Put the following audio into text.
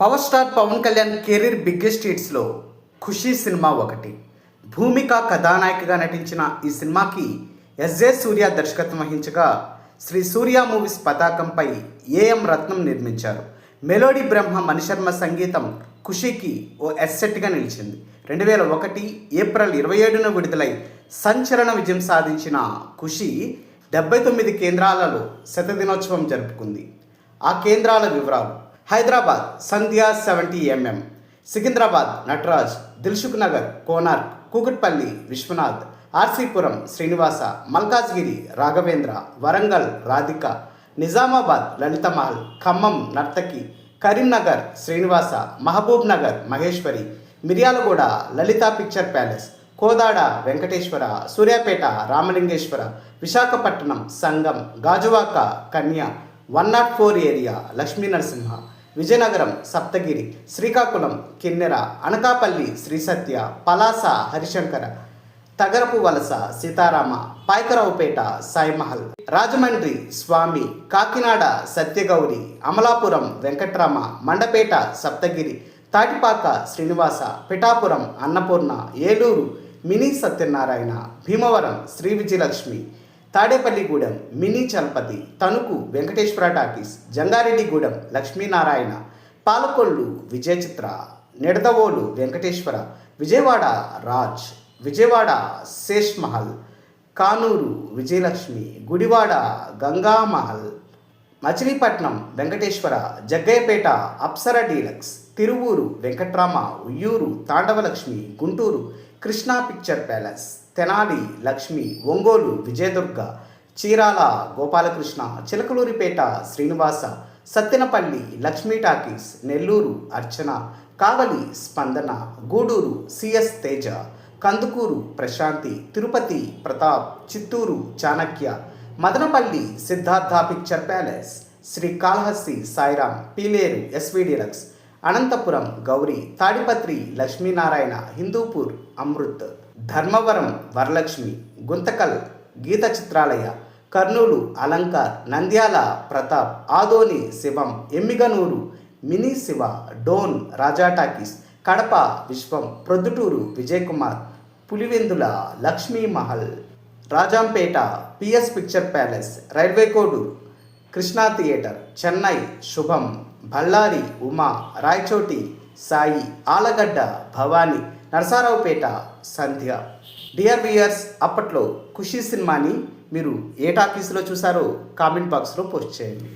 Power star Pawan Kalyan career biggest హిట్స్లో Kushi cinema ఒకటి. భూమిక కథానాయికగా నటించిన ఈ సినిమాకి ఎస్జే సూర్య దర్శకత్వం వహించగా శ్రీ సూర్య మూవీస్ పతాకంపై ఏఎం రత్నం నిర్మించారు. మెలోడీ బ్రహ్మ మణిశర్మ సంగీతం ఖుషీకి ఓ ఎస్సెట్గా నిలిచింది. రెండు వేల ఒకటి ఏప్రిల్ ఇరవై ఏడున విడుదలై సంచలన విజయం సాధించిన ఖుషి డెబ్బై తొమ్మిది కేంద్రాలలో శతదినోత్సవం జరుపుకుంది. ఆ కేంద్రాల వివరాలు Hyderabad Sandhya seventy MM Secunderabad Nataraj Dilsukh Nagar Konark Kukatpally Vishwanath RC Puram Srinivasa Malkajgiri Raghavendra Warangal Radhika Nizamabad Lalithamahal Khammam Narthaki Karimnagar Srinivasa Mahabub Nagar Maheshwari Miryalaguda Lalitha picture palace Kodad Venkateswara Suryapet Ramalingeswara Visakhapatnam Sangam Gajuwaka Kanya one nought four area Lakshmi Narasimha Vizianagaram Saptagiri Srikakulam Kinnera Anakapalli Sri Satya Palasa Harishankara Tagarapu Valasa Seetharama Payakaraopeta Saimahal Rajahmundry Swami Kakinada Satyagowri Amalapuram Venkatrama Mandapeta Saptagiri Tatipaka Srinivasa Pithapuram Annapurna Eluru mini Satyanarayana Bhimavaram Sri Vijayalakshmi Tadepalligudem mini Chalapathi Tanuku Venkateswara talkies Jangareddygudem Lakshminarayana Palakollu Vijaya Chitra Nidadavolu Venkateswara Vijayawada Raj Vijayawada Shesh Mahal Kanuru Vijayalakshmi Gudivada Gangamahal Machilipatnam Venkateswara Jaggayyapeta Apsara deluxe Tiruvuru Venkatrama Vuyyuru Tandavalakshmi Guntur Krishna picture palace Tenali Lakshmi Ongole Vijayadurga Chirala Gopalakrishna Chilakaluripet Srinivasa Sattenapalli Lakshmi talkies Nellore Archana Kavali Spandana Gudur CS Teja Kandukur Prashanti Tirupati Pratap Chittoor Chanakya Madanapalle Siddhartha picture palace Sri Kalahasti Sairam Pileru SV deluxe Anantapuram Gowri Tadipatri Lakshminarayana Hindupur Amrit Dharmavaram Varalakshmi Guntakal Geetha Chitralaya Kurnool Alankar Nandyal Pratap Adoni Shivam Emmiganur mini Shiva Dhone Raja talkies Kadapa Vishwam Proddatur Vijay Kumar Pulivendula Lakshmi Mahal Rajampet PS picture palace railway Koduru Krishna theatre Chennai Shubham Bellary Uma Rayachoti Sai Allagadda Bhavani Narasaraopet Sandhya. Dear viewers అప్పట్లో ఖుషీ సినిమాని మీరు ఏ టాకీస్లో చూసారో comment బాక్స్లో post చేయండి.